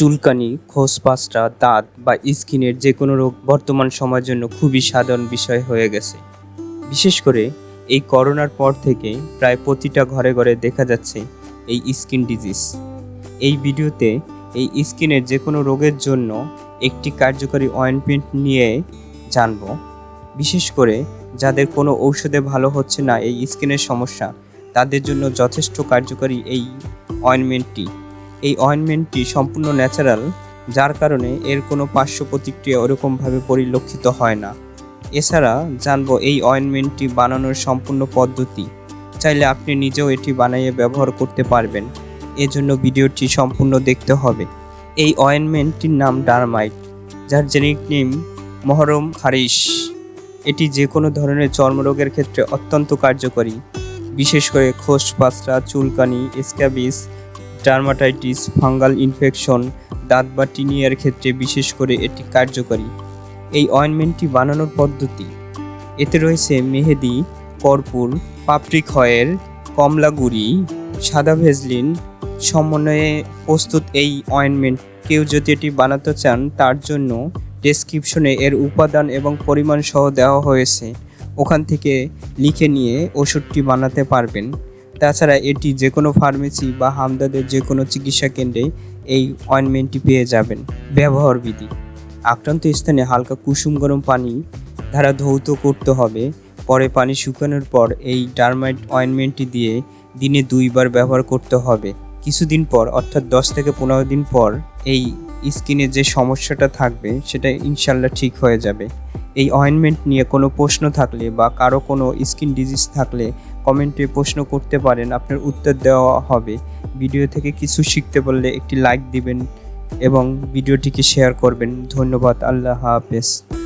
চুলকানি খোসপাসটা দাঁত বা স্কিনের যে কোনো রোগ বর্তমান সময়ের জন্য খুবই সাধারণ বিষয় হয়ে গেছে। বিশেষ করে এই করোনার পর থেকে প্রায় প্রতিটা ঘরে ঘরে দেখা যাচ্ছে এই স্কিন ডিজিজ। এই ভিডিওতে এই স্কিনের যে কোনো রোগের জন্য একটি কার্যকরী অয়েনমেন্ট নিয়ে জানব। বিশেষ করে যাদের কোনো ঔষধে ভালো হচ্ছে না এই স্কিনের সমস্যা, তাদের জন্য যথেষ্ট কার্যকরী এই অয়েনমেন্টটি। এই অয়েনমেন্টটি সম্পূর্ণ ন্যাচারাল, যার কারণে এর কোনো পার্শ্ব প্রতিক্রিয়া ওরকমভাবে পরিলক্ষিত হয় না। এছাড়া, জানব এই অয়েনমেন্টটি বানানোর সম্পূর্ণ পদ্ধতি। চাইলে আপনি নিজেও এটি বানাইয়ে ব্যবহার করতে পারবেন। এজন্য ভিডিওটি সম্পূর্ণ দেখতে হবে। এই অয়েনমেন্টটির নাম ডারমাইট, যার জেনেটিক নেম মহরম হারিস এটি যে কোনো ধরনের চর্মরোগের ক্ষেত্রে অত্যন্ত কার্যকরী। বিশেষ করে খোস পাসরা চুলকানি, স্ক্যাবিস ডার্মাটাইটিস, ফাঙ্গাল ইনফেকশন, দাঁত বা টিনিয়ার ক্ষেত্রে বিশেষ করে এটি কার্যকরী। এই অয়েনমেন্টটি বানানোর পদ্ধতি। এতে রয়েছে মেহেদি, কর্পূর পাপড়ি খয়ের কমলা গুঁড়ি সাদা ভেজলিন। সমন্বয়ে প্রস্তুত এই অয়েনমেন্ট। কেউ যদি এটি বানাতে চান, তার জন্য ডেসক্রিপশনে এর উপাদান এবং পরিমাণ সহ দেওয়া হয়েছে। ওখান থেকে লিখে নিয়ে ওষুধটি বানাতে পারবেন। তাছাড়া এটি যে কোনো ফার্মেসি বা হামদাদের যে কোনো চিকিৎসা কেন্দ্রে এই অয়েনমেন্টটি পেয়ে যাবেন। ব্যবহার বিধি, আক্রান্ত স্থানে হালকা কুসুম গরম পানি দ্বারা ধৌত করতে হবে। পরে পানি শুকানোর পর এই ডার্মাইট অয়েনমেন্টটি দিয়ে দিনে দুইবার ব্যবহার করতে হবে। কিছুদিন পর, অর্থাৎ দশ থেকে পনেরো দিন পর এই স্কিনে যে সমস্যাটা থাকবে, সেটা ইনশাল্লাহ ঠিক হয়ে যাবে। এই অয়েনমেন্ট নিয়ে কোনো প্রশ্ন থাকলে বা কারও কোনো স্কিন ডিজিজ থাকলে কমেন্টে প্রশ্ন করতে পারেন, আপনার উত্তর দেওয়া হবে। ভিডিও থেকে কিছু শিখতে পারলে একটি লাইক দিবেন এবং ভিডিওটিকে শেয়ার করবেন। ধন্যবাদ, আল্লাহ হাফেজ।